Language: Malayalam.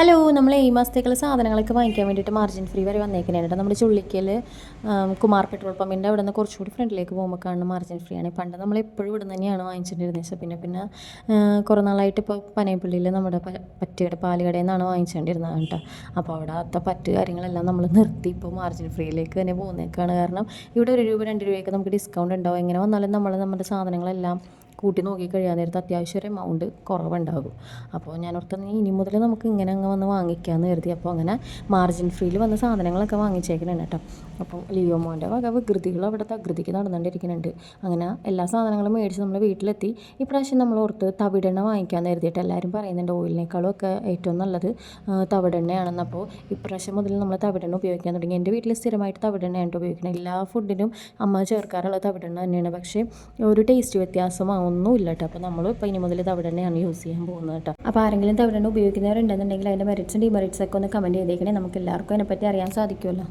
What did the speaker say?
ഹലോ നമ്മൾ ഈ മാസത്തേക്കുള്ള സാധനങ്ങളൊക്കെ വാങ്ങിക്കാൻ വേണ്ടിയിട്ട് മാർജിൻ ഫ്രീ വരെ വന്നേക്കുന്നതാണ് കേട്ടോ നമ്മുടെ ചുള്ളിക്കൽ കുമാർ പെട്രോൾ പമ്പിന്റെ അവിടെ നിന്ന് കുറച്ചുകൂടി ഫ്രണ്ടിലേക്ക് പോകുമ്പോൾ കാണുന്ന മാർജിൻ ഫ്രീ ആണ്. പണ്ട് നമ്മൾ എപ്പോഴും ഇവിടെ തന്നെയാണ് വാങ്ങിച്ചിട്ടുണ്ടിരുന്നത് പക്ഷേ പിന്നെ പിന്നെ കുറേ നാളായിട്ട് ഇപ്പോൾ പനയപ്പള്ളിയിൽ നമ്മുടെ പറ്റുകട പാലുകടയിൽ നിന്നാണ് വാങ്ങിച്ചുകൊണ്ടിരുന്നത് കേട്ടോ. അപ്പോൾ അവിടുത്തെ പറ്റ് കാര്യങ്ങളെല്ലാം നമ്മൾ നിർത്തി ഇപ്പോൾ മാർജിൻ ഫ്രീയിലേക്ക് തന്നെ പോകുന്നേക്കാണ് കാരണം ഇവിടെ ഒരു രൂപ രണ്ട് രൂപയൊക്കെ നമുക്ക് ഡിസ്കൗണ്ട് ഉണ്ടാവും. എങ്ങനെ വന്നാലും നമ്മൾ നമ്മുടെ സാധനങ്ങളെല്ലാം കൂട്ടി നോക്കി കഴിയാൻ നേരത്ത് അത്യാവശ്യം ഒരു എമൗണ്ട് കുറവുണ്ടാകും. അപ്പോൾ ഞാൻ ഓർത്തത് ഇനി മുതൽ നമുക്ക് ഇങ്ങനെ അങ്ങ് വന്ന് വാങ്ങിക്കാമെന്ന് കരുതി. അപ്പോൾ അങ്ങനെ മാർജിൻ ഫ്രീയിൽ വന്ന സാധനങ്ങളൊക്കെ വാങ്ങിച്ചേക്കണേണ് കേട്ടോ അപ്പോൾ ലിയോ മോന്റെ വക വികൃതികൾ അവിടെ തകൃതിക്ക് നടന്നുകൊണ്ടിരിക്കുന്നുണ്ട് അങ്ങനെ എല്ലാ സാധനങ്ങളും മേടിച്ച് നമ്മൾ വീട്ടിലെത്തി. ഇപ്രാവശ്യം നമ്മൾ ഓർത്ത് തവിടെണ്ണ വാങ്ങിക്കാമെന്ന് കരുതിയിട്ട് എല്ലാവരും പറയുന്നുണ്ട് ഓയിലിനേക്കാളും ഒക്കെ ഏറ്റവും നല്ലത് തവിടെണ്ണയാണെന്ന്. അപ്പോൾ ഇപ്രാവശ്യം മുതൽ നമ്മൾ തവിടെണ്ണ ഉപയോഗിക്കാൻ തുടങ്ങി. എന്റെ വീട്ടിൽ സ്ഥിരമായിട്ട് തവിടെണ്ണയാണ് ഉപയോഗിക്കുന്നത് എല്ലാ ഫുഡിനും അമ്മ ചേർക്കാറുള്ള തവിടെണ്ണ തന്നെയാണ്. പക്ഷേ ഒരു ടേസ്റ്റ് വ്യത്യാസമോ ഒന്നുമില്ല കേട്ടോ അപ്പോൾ നമ്മൾ ഇപ്പോൾ ഇനി മുതൽ തവിടെണ്ണയാണ് യൂസ് ചെയ്യാൻ പോകുന്നത് കേട്ടോ. അപ്പോൾ ആരെങ്കിലും തവിടെണ്ണ ഉപയോഗിക്കുന്നവരുണ്ടെന്നുണ്ടെങ്കിൽ അതിന്റെ മെറിറ്റ്സും ഡിമെറിറ്റ്സ് ഒക്കെ ഒന്ന് കമന്റ് ചെയ്തേക്കണേ. നമുക്ക് എല്ലാവർക്കും അതിനെപ്പറ്റി അറിയാൻ സാധിക്കുമല്ലോ.